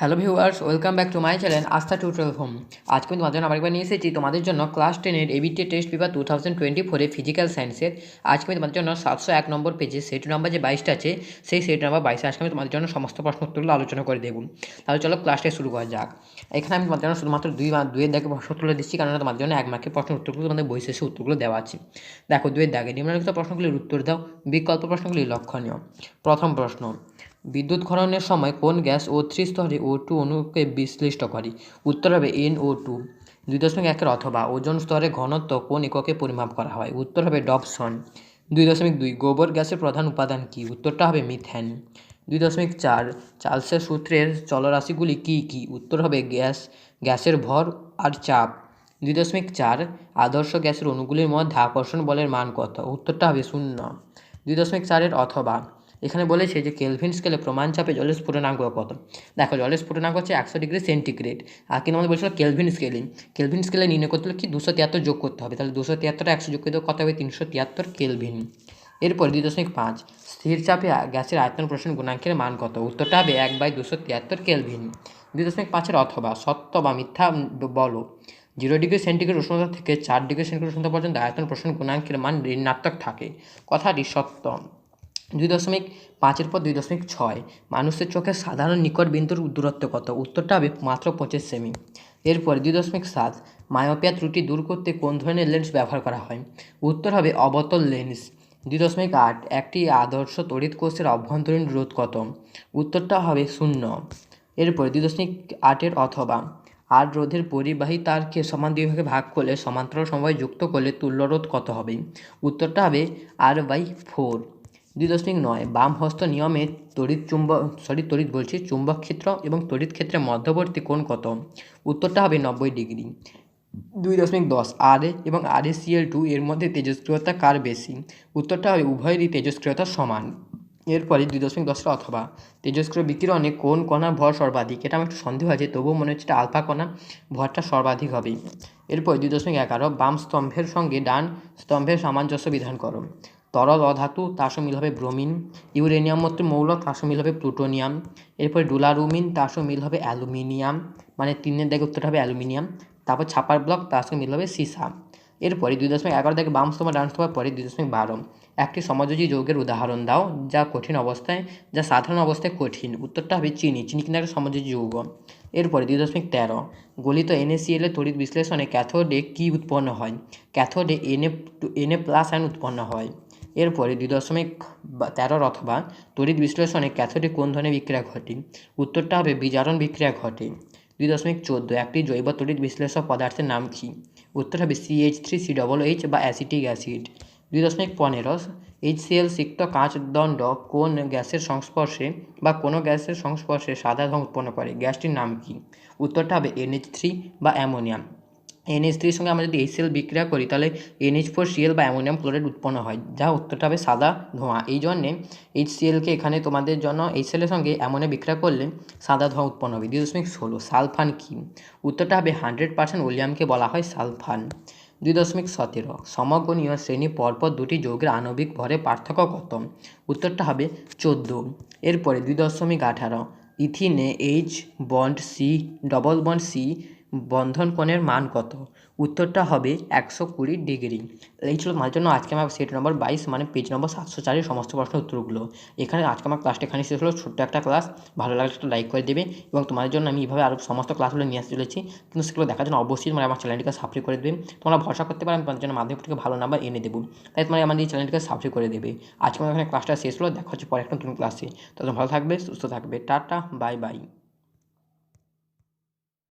Hello viewers, welcome back to my channel Astha tutorial home. আজকে আমি তোমাদের জন্য আবার একবার নিয়ে এসেছি তোমাদের জন্য ক্লাস টেনের ABT test paper two thousand twenty ফোরে ফিজিক্যাল সায়েন্সের আজকে আমি তোমাদের জন্য সাতশো এক নম্বর পেজে সেট নাম্বার যে বাইশটা আছে, সেই সেট নাম্বার বাইশে আজকে আমি তোমাদের জন্য সমস্ত প্রশ্ন উত্তরগুলো আলোচনা করে দেবো। তাহলে চলো ক্লাসটা শুরু করা যাক। এখানে আমি তোমাদের জন্য শুধুমাত্র দুই বা দুইয়ের দাগে প্রশ্ন তুলে দিচ্ছি কারণ তোমাদের জন্য এক মার্কের প্রশ্ন উত্তরগুলো তোমাদের বই শেষে উত্তরগুলো দেওয়া আছে। দেখো দুয়ের দাগে নিম্নলিখিত প্রশ্নগুলির উত্তর দাও, বিকল্প প্রশ্নগুলি লক্ষণীয়। প্রথম প্রশ্ন বিদ্যুৎ খননের সময় কোন গ্যাস ও থ্রি স্তরে ও টু অণুকে বিশ্লিষ্ট করে? উত্তর হবে এন ও টু দুই দশমিক একের অথবা ওজন স্তরে ঘনত্ব কোন এককে পরিমাপ করা হয়? উত্তর হবে ডবসন দুই দশমিক দুই, গোবর গ্যাসের প্রধান উপাদান কী? উত্তরটা হবে মিথেন। দুই দশমিক চার, চার্লসের সূত্রের চলরাশিগুলি কী কী? উত্তর হবে গ্যাস, গ্যাসের ভর আর চাপ। দুই দশমিক চার, আদর্শ গ্যাসের অণুগুলির মধ্যে আকর্ষণ বলের মান কত? উত্তরটা হবে শূন্য। দুই দশমিক চারের অথবা এখানে বলেছে যে কেলভিন স্কেলে প্রমাণ চাপে জলের স্ফুটনাঙ্ক কত? দেখো, জলের স্ফুটনাঙ্ক হচ্ছে একশো ডিগ্রি সেন্টিগ্রেড। আর কিন্তু আমাদের বলছিল? কেলভিন স্কেলিং কেলভিন স্কেলে নির্ণয় করতে হলে কি দুশো তিয়াত্তর যোগ করতে হবে? তাহলে দুশো তিয়াত্তর একশো যোগ করতে কত হবে? তিনশো তিয়াত্তর কেলভিন এরপর দুই দশমিক পাঁচ, স্থির চাপে গ্যাসের আয়তন প্রশ্ন গুণাঙ্কের মান কত? উত্তরটা হবে এক বাই দুশো তিয়াত্তর কেলভিন দুই দশমিক পাঁচের অথবা সত্য বা মিথ্যা বলো। জিরো ডিগ্রি সেন্টিগ্রেড উষ্ণতা থেকে চার ডিগ্রি সেন্টিগ্রেড উষ্ণতা পর্যন্ত আয়তন প্রশ্ন গুণাঙ্কের মান ঋণাত্মক থাকে। কথাটি সত্য। দুই দশমিক পাঁচের পর দুই দশমিক ছয়। মানুষের চোখে সাধারণ নিকট বিন্দুর দূরত্ব কত? উত্তরটা হবে মাত্র পঁচিশ সেমি। এরপরে দুই দশমিক সাত, মায়োপিয়া ত্রুটি দূর করতে কোন ধরনের লেন্স ব্যবহার করা হয়? উত্তর হবে অবতল লেন্স। দুই দশমিক আট, একটি আদর্শ তড়িৎ কোষের অভ্যন্তরীণ রোধ কত? উত্তরটা হবে শূন্য। এরপরে দুই দশমিক আটের অথবা আর রোধের পরিবাহী তারকে সমান দুই ভাগে ভাগ করলে সমান্তরাল সময় যুক্ত করলে তুল্যরোধ কত হবে? উত্তরটা হবে আর বাই ফোর। দুই দশমিক নয় বাম হস্ত নিয়মে তড়িৎ চুম্বক সরি তড়িৎ বলছি, চুম্বক ক্ষেত্র এবং তড়িৎ ক্ষেত্রের মধ্যবর্তী কোণ কত? উত্তরটা হবে নব্বই ডিগ্রি। দুই দশমিক দশ আর এবং আর সিএল টু এর মধ্যে তেজস্ক্রিয়তা কার বেশি? উত্তরটা হবে উভয়েরই তেজস্ক্রিয়তা সমান। এরপরে দুই দশমিক দশের অথবা, তেজস্ক্রিয় বিকিরণে কোন কণার ভর সর্বাধিক, এটা আমার একটু সন্দেহ আছে, তবুও মনে হচ্ছে এটা আলফা কণা, ভরটা সর্বাধিক হবে এরপর দুই দশমিক এগারো, বাম স্তম্ভের সঙ্গে ডান স্তম্ভের সামঞ্জস্য বিধান করো। তরল অধাতু তার সঙ্গে মিল হবে ব্রোমিন। ইউরেনিয়াম মতো মৌল তার সঙ্গে মিল হবে প্লুটোনিয়াম। এরপরে ডুলারুমিন তার সঙ্গে মিল হবে অ্যালুমিনিয়াম। মানে তিনের দিকে উত্তরটা হবে অ্যালুমিনিয়াম। তারপর ছাপার ব্লক তার সঙ্গে মিল হবে সিসা। এরপরে দুই দশমিক এগারো থেকে বাম স্তম্ভ ডান স্তম্ভের পরে দুই দশমিক বারো। একটি সমাযোজী যৌগের উদাহরণ দাও, যা কঠিন অবস্থায়, যা সাধারণ অবস্থায় কঠিন। উত্তরটা হবে চিনি চিনি কিন্তু একটা সমাযোজী যৌগ। এরপরে দুই দশমিক তেরো। গলিত এনএসিএল এর তড়িৎ বিশ্লেষণে ক্যাথোডে কী উৎপন্ন হয়? ক্যাথোডে এনএ এনএ প্লাস আয়ন উৎপন্ন হয়। এরপরে দুই দশমিক তেরোর অথবা তড়িৎ বিশ্লেষণে ক্যাথোডে কোন ধরনের বিক্রিয়া ঘটে? উত্তরটা হবে বিজারণ বিক্রিয়া ঘটে। দুই দশমিক চোদ্দ, একটি জৈব তড়িৎ বিশ্লেষক পদার্থের নাম কী? উত্তর হবে CH three C double H বা অ্যাসিটিক অ্যাসিড। দুই দশমিক পনেরো এইচসিএল সিক্ত কাঁচ দণ্ড কোন গ্যাসের সংস্পর্শে বা কোনো গ্যাসের সংস্পর্শে সাদা রঙ উৎপন্ন করে? গ্যাসটির নাম কী? উত্তরটা হবে এনএইচ থ্রি বা অ্যামোনিয়াম এনএইচ থ্রির সঙ্গে আমরা যদি এইচসিএল বিক্রিয়া করি, তাহলে এনএইচ ফোর সিএল বা অ্যামোনিয়াম ক্লোরাইড উৎপন্ন হয়, যা উত্তরটা হবে সাদা ধোঁয়া। এই জন্যে এইচসিএলকে এখানে তোমাদের জন্য এইচসিএলের সঙ্গে অ্যামোনিয়া বিক্রিয়া করলে সাদা ধোঁয়া উৎপন্ন হবে। দুই দশমিক ষোলো, সালফান কী? উত্তরটা হবে হান্ড্রেড পার্সেন্ট ওলিয়ামকে বলা হয় সালফান। দুই দশমিক সতেরো সমগণীয় শ্রেণি পরপর দুটি যৌগের আণবিক ভরে পার্থক্য কত? উত্তরটা হবে চোদ্দ। এরপরে দুই দশমিক আঠারো, ইথিনে H bond C double bond C বন্ধন কোণের মান কত? উত্তরটা হবে একশো কুড়ি ডিগ্রি। এই ছিল তোমার জন্য আজকে আমার সেট নম্বর বাইশ মানে পেজ নম্বর সাতশো চারের সমস্ত প্রশ্নের উত্তরগুলো। এখানে আজকে আমার ক্লাসটা এখানে শেষ হলো, ছোট্ট একটা ক্লাস ভালো লাগলে একটা লাইক করে দেবে এবং তোমাদের জন্য আমি এইভাবে আরও সমস্ত ক্লাসগুলো নিয়ে আসতে চলেছি। কিন্তু সেগুলো দেখার জন্য অবশ্যই মানে আমার চ্যানেলটিকে সাবস্ক্রাইব করে দেবে। তোমরা ভরসা করতে পারো আমি তোমাদের জন্য মাধ্যমিক থেকে ভালো নাম্বার এনে দেবো। তাই তোমার আমাদের এই চ্যানেলটিকে সাবস্ক্রাইব করে দেবে। আজকে আমার এখানে ক্লাসটা শেষ হলো, দেখা হচ্ছে পরে একটা নতুন ক্লাসে তখন ভালো থাকবে, সুস্থ থাকবে। Tata bye bye